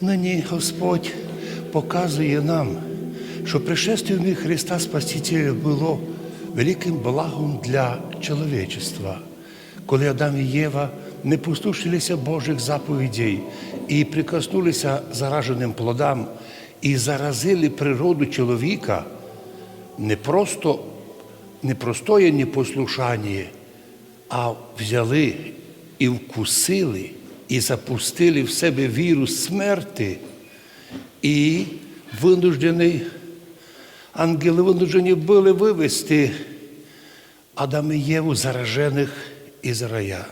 Нині Господь показує нам, що пришестя Христа Спасителя було великим благом для чоловічества, коли Адам і Єва не послушалися Божих заповідей і прикоснулися зараженим плодам і заразили природу чоловіка не просто непростое непослушання, а взяли і вкусили, і запустили в себе вірус смерти, і винуждені, ангели винуждені були вивести Адам і Єву заражених із рая.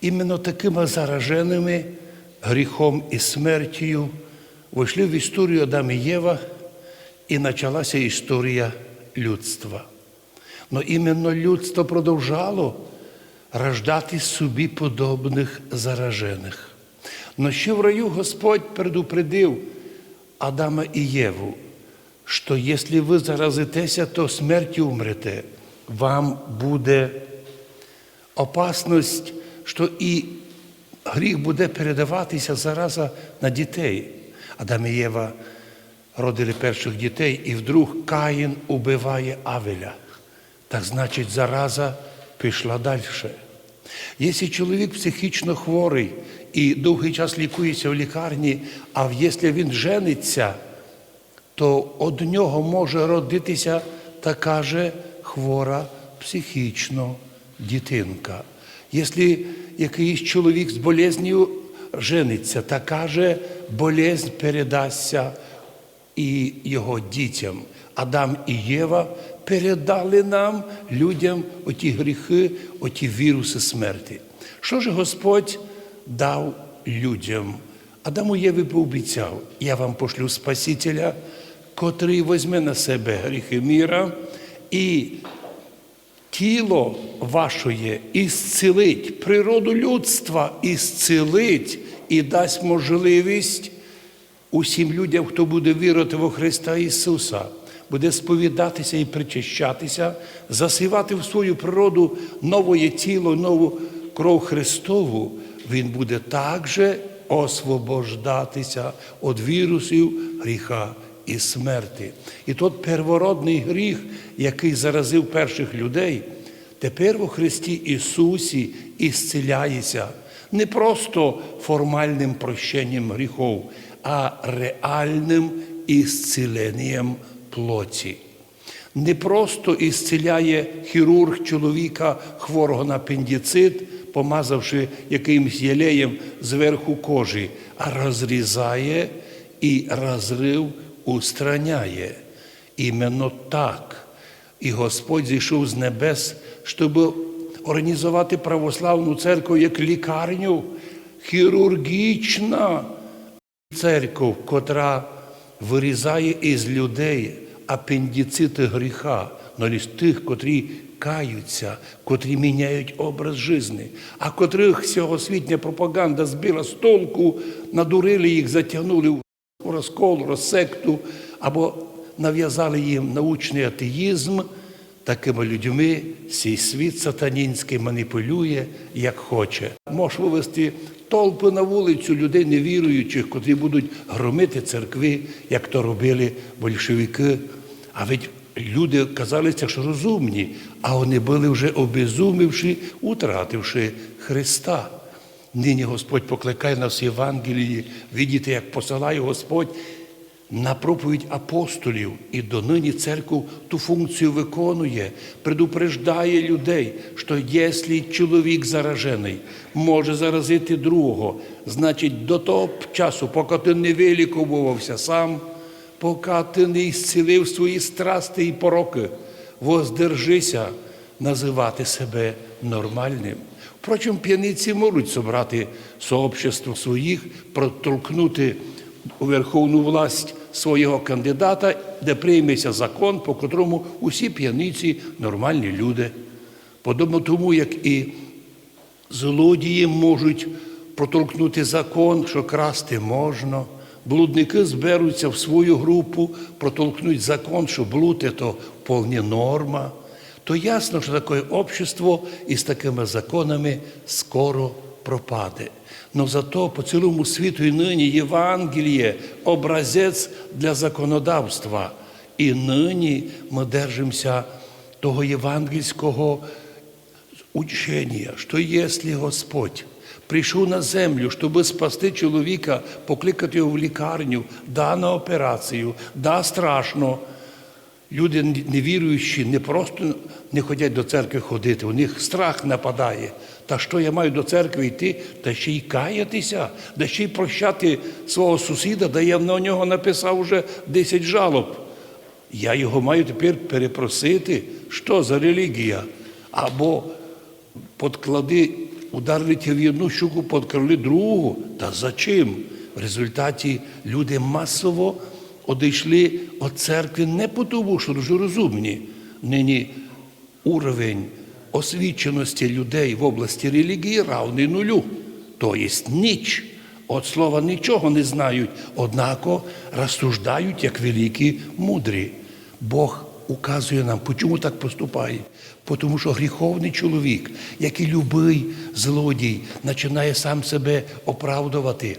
Іменно такими зараженими гріхом і смертю вийшли в історію Адам і Єва, і почалася історія людства. Но іменно людство продовжало рождати собі подобних заражених. Но ще в раю Господь предупредив Адама і Єву, що якщо ви заразитеся, то смертю умрете. Вам буде опасність, що і гріх буде передаватися зараза на дітей. Адам і Єва родили перших дітей, і вдруг Каїн убиває Авеля. Так значить, зараза пішла далі. Якщо чоловік психічно хворий і довгий час лікується в лікарні, а якщо він жениться, то од нього може родитися така же хвора психічно дитинка. Якщо якийсь чоловік з болезнью жениться, така же болезнь передасться і його дітям. Адам і Єва передали нам, людям, оті гріхи, оті віруси смерті. Що ж Господь дав людям? Адаму Єві пообіцяв, я вам пошлю Спасителя, котрий візьме на себе гріхи міра і тіло вашої ісцілить, природу людства ісцілить і дасть можливість усім людям, хто буде вірити во Христа Ісуса, буде сповідатися і причащатися, засівати в свою природу нове тіло, нову кров Христову, Він буде також освобождатися від вірусів гріха і смерті. І тот первородний гріх, який заразив перших людей, тепер у Христі Ісусі ісціляється не просто формальним прощенням гріхов, а реальним ісціленням плоті. Не просто ісціляє хірург чоловіка хворого на апендицит, помазавши якимсь єлеєм зверху кожі, а розрізає і розрив устраняє. Іменно так. І Господь зійшов з небес, щоб організувати православну церкву як лікарню, хірургічна церква, котра вирізає із людей апендіцити гріха, але тих, котрі каються, котрі міняють образ житті, а котрих сьогосвітня пропаганда збила з толку, надурили їх, затягнули в розкол, розсекту або нав'язали їм научний атеїзм. Такими людьми цей світ сатанінський маніпулює, як хоче. Можеш вивести толпи на вулицю людей невіруючих, котрі будуть громити церкви, як то робили большевики. А ведь люди казалися, що розумні, а вони були вже обезумівши, утративши Христа. Нині Господь покликає нас в Євангелії, видіти, як посилає Господь на проповідь апостолів і донині церкву ту функцію виконує, предупреждає людей, що якщо чоловік заражений може заразити другого, значить до того часу, поки ти не вилікувався сам, поки ти не зцілив свої страсти і пороки, воздержися називати себе нормальним. Впрочем, п'яниці можуть собрати сообщество своїх, протолкнути у верховну власть свого кандидата, де прийметься закон, по котрому усі п'яниці нормальні люди. Подобно тому, як і злодії можуть протолкнути закон, що красти можна, блудники зберуться в свою групу, протолкнуть закон, що блуд – це повні норма, то ясно, що таке общество із такими законами скоро пропаде. Но зато по цілому світу і нині Євангеліє образець для законодавства. І нині ми держимося того євангельського учення, що якщо Господь прийшов на землю, щоб спасти чоловіка, покликати його в лікарню, да на операцію, да страшно. Люди невіруючі не просто не ходять до церкви ходити, у них страх нападає. Та що я маю до церкви йти, та ще й каятися, да ще й прощати свого сусіда, да я на нього написав вже 10 жалоб. Я його маю тепер перепросити, що за релігія? Або подклади, ударили в одну щуку, подкрили другу. Та за чим? В результаті люди масово одійшли від церкви не по тому, що дуже розумні. Нині уровень освіченості людей в області релігії равний нулю. То є ніч. От слова нічого не знають, однако розсуждають як великі мудрі. Бог указує нам, чому так поступає. Тому що гріховний чоловік, як і любий злодій, починає сам себе оправдувати.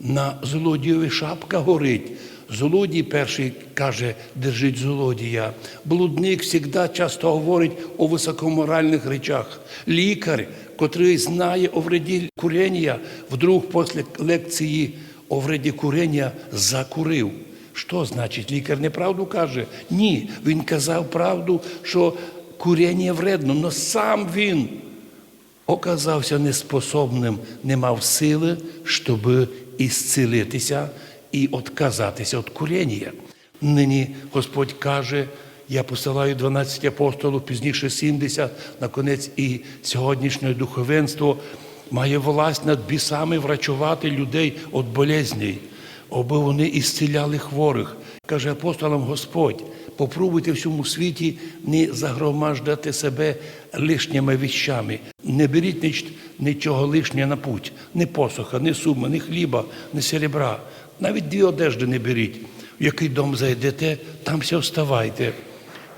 На злодієві шапка горить. Злодій перший каже, держить злодія. Блудник завжди часто говорить о високоморальних речах. Лікар, котрий знає о вреді курення, вдруг після лекції о вреді курення закурив. Що значить? Лікар неправду каже? Ні, він казав правду, що курення вредно, але сам він оказався неспособним, не мав сили, щоб ісцілитися і відказатися від курення. Нині Господь каже, я посилаю 12 апостолів, пізніше 70, наконець і сьогоднішнє духовенство має власть над бісами врачувати людей від болезней, аби вони ісціляли хворих. Каже апостолам Господь, попробуйте в всьому світі не загромаждати себе лишніми віщами. Не беріть нічого лишнього на путь, ні посоха, ні сума, ні хліба, ні серебра. Навіть дві одежди не беріть. В який дом зайдете, там все оставайте.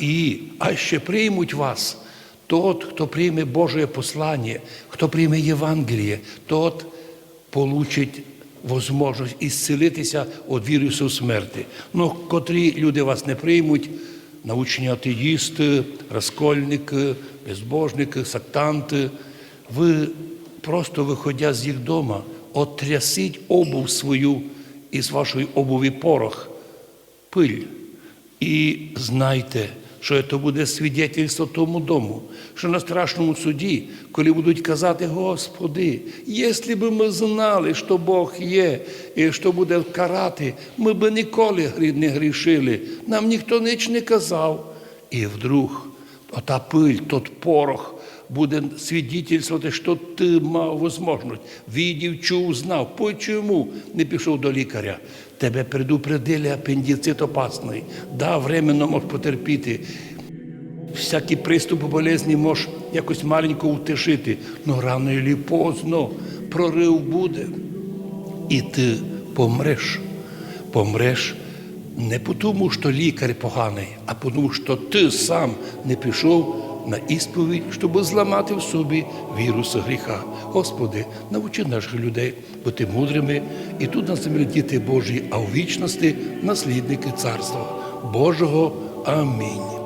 І, а ще приймуть вас. Тот, хто прийме Боже послання, хто прийме Євангеліє, тот получить можливість ісцелитися від вірусу смерті. Ну, котрі люди вас не приймуть, научні атеїсти, розкольники, безбожники, сектанти, ви просто виходя з їх дома, отрясіть обув свою із вашої обуві порох, пиль. І знайте, що це буде свідетельство тому дому, що на страшному суді, коли будуть казати, Господи, якщо б ми знали, що Бог є і що буде карати, ми б ніколи не грішили. Нам ніхто ніч не казав. І вдруг ота пиль, тот порох буде свідетельствувати, що ти мав можливість, видів, чув, знав. Почому не пішов до лікаря? Тебе предупредили апендицит опасний. Да, временно можеш потерпіти. Всякі приступи болезні можеш якось маленько утешити, але рано і поздно прорив буде. І ти помреш. Помреш не тому, що лікар поганий, а тому, що ти сам не пішов на ісповідь, щоб зламати в собі вірус гріха. Господи, навчи наших людей бути мудрими і тут на землі діти Божі, а у вічності наслідники Царства Божого. Амінь.